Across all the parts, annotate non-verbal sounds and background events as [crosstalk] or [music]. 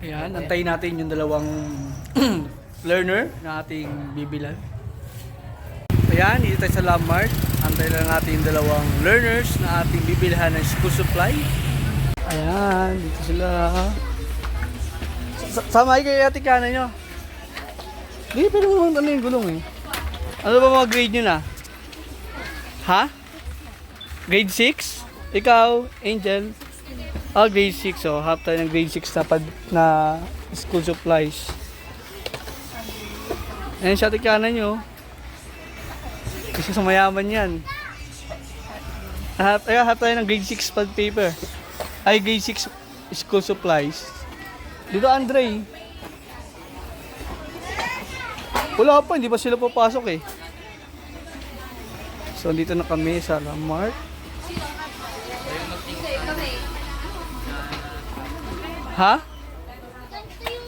Ayan, antayin natin yung dalawang [clears throat] learner na ating bibilan. Ayan, dito tayo sa Lamart. Antayin lang natin yung dalawang learners na ating bibilhan ng school supply. Ayan, dito sila. Sa- Samay kayo ate kanan nyo. Hindi, pero naman ano yung gulong eh. Ano ba mga grade nyo na? Ha? Grade 6? Ikaw, Angel? Ah, grade 6. So, half tayo ng grade 6 na, pad, na school supplies. Ayan siya kanan nyo. Kasi sa mayaman yan. Half, ayan, half tayo ng grade 6 pad paper. Ay, grade 6 school supplies. Dito, Andre. Wala pa, hindi pa sila papasok eh. So, dito na kami sa Lamart. Ha?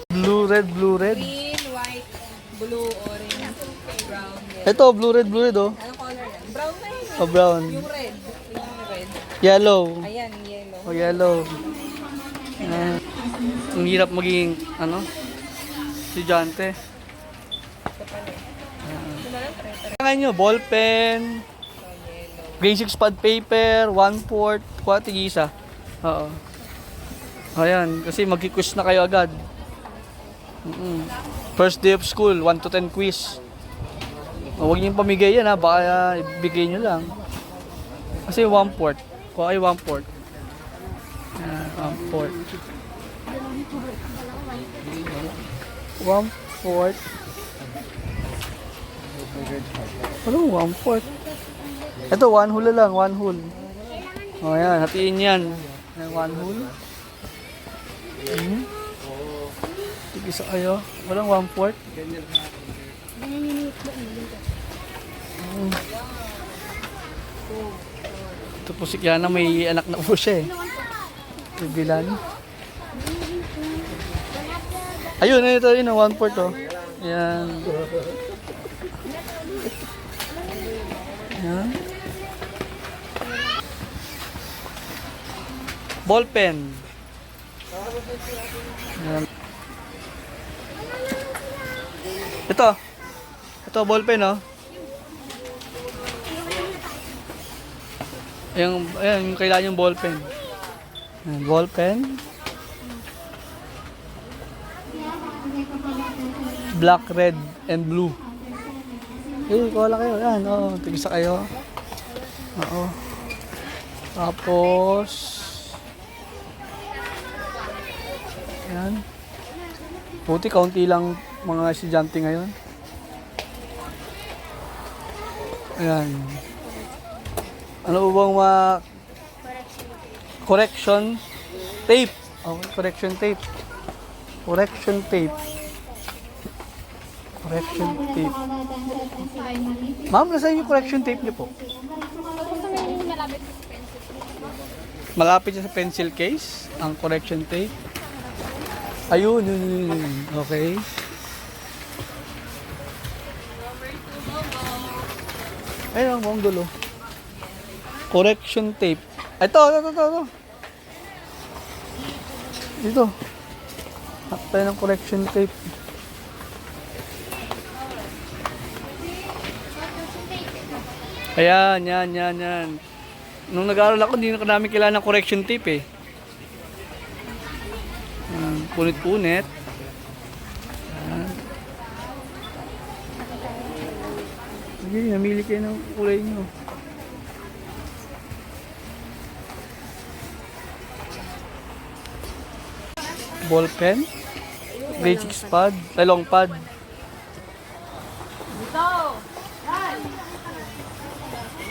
Blue, red, blue, red. Green, white, blue, orange, brown, red. Ito, blue, red, blue, red oh. Anong color yan? Brown na yun. Oh, brown. Yung red. Yung red. Yellow. Ayan, yellow. Oh, yellow. Ah, ang hirap maging, ano, estudyante. Kailangan nyo, ball pen, grade 6 pad paper, 1 fourth, kuha tigisa. Oo. Ayan, kasi magkiquiz na kayo agad. Mm-mm. First day of school, 1 to 10 quiz. O, huwag niyong pamigay yan ha, baka ibigay nyo lang. Kasi 1 fourth. Kuha kayo 1 fourth. Ayan, 1 fourth. 1 fourth. Ano, 1 fourth? Ito, 1 hula lang, 1 hul. O, ayan, hatiin yan. Ayan, 1 hul. Mhm. Tigisa kayo. Walang 1 fourth. Mm. Ito po si Kiana, may anak na po siya eh. Bibilan. Ayun, ito yun, 1 fourth oh. Yan. Yan. Ball pen. Ito. Ito, ball pen, oh. Yung, ayan, yung kailangan yung ball pen. Ayan, ball pen. Black, red, and blue. Eh, wala kayo. Yan, oo. Tigisa kayo. Oo. Tapos... Yan. Puti, kaunti lang mga estudyante ngayon. Ayan. Ano ba bang ma... Correction tape. Oh, correction tape. Correction tape. Correction tape. Ma'am, nasa yung correction tape niyo po? Malapit sa pencil case, ang correction tape. Ayun, yun, yun, yun. Okay. Ayun, ang buong dulo. Correction tape. Ito, ito, ito, ito. ito. Dito. Hanap ng correction tape. Ayan, yan, yan, yan. Nung nag-aaral ako, hindi na namin kailangan ng correction tape eh. Punit-punit. Sige, namili kayo ng kulay nyo. Ball pen. 6 pad. Ay, long pad.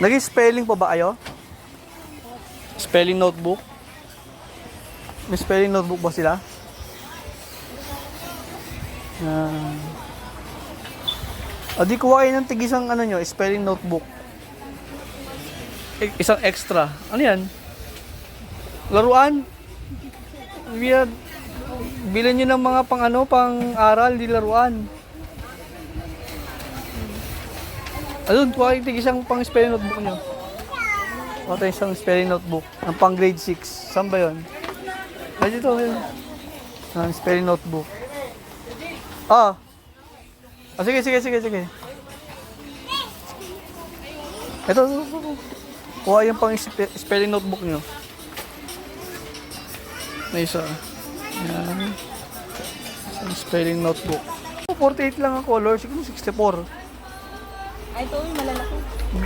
Nag-spelling pa ba kayo? Spelling notebook? May spelling notebook ba sila? Yan. O di kuha kayo ng tigisang ano nyo, spelling notebook. I- isang extra. Ano yan? Laruan? Weird. Bilan nyo ng mga pang ano, pang aral, di laruan. Ayun, kuha kayo tigisang pang spelling notebook nyo. O tayo isang spelling notebook. Ang pang grade 6. Saan ba yun? Ay, dito. Ayun. Ah, spelling notebook. Ah. Ah, sige, sige, sige, sige. Ito, ito, ito. Kuha yung pang spe- spelling notebook nyo. May isa. Yan. Isang spelling notebook. 48 lang ang color, siguro 64. Ay, ito yung malalaki.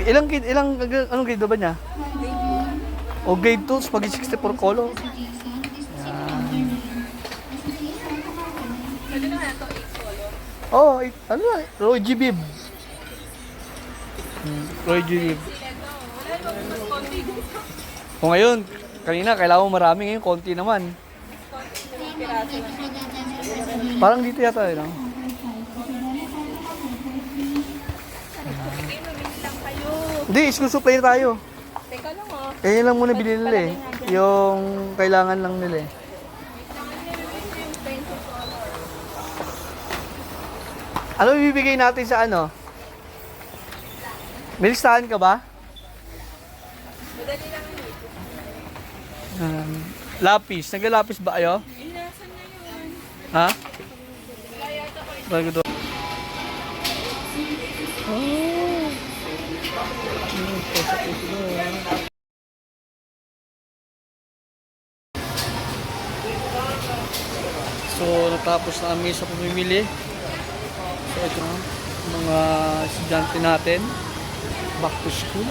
Ilang grade, ilang, anong grade ba niya? O grade 2, pag 64 color. Pwede naman ito 8 color. Oh, it, ano na, Roy G. Bibb. Hmm, Roy G. Bibb. O ngayon, kanina kailangan mo marami, ngayon konti naman. Parang dito yata, eh, lang kayo. Hindi, school supply tayo. Teka lang oh. Eh, yun lang muna binili nila eh. Yung kailangan lang nila eh. Ano ibibigay natin sa ano? May listahan ka ba? Madali lang yun. Um, lapis. Naglalapis ba kayo? Eh, nasan na yun? Ha? Bago doon. Oh. So, natapos na kami sa pamimili. So, ito mga estudyante natin. Back to school.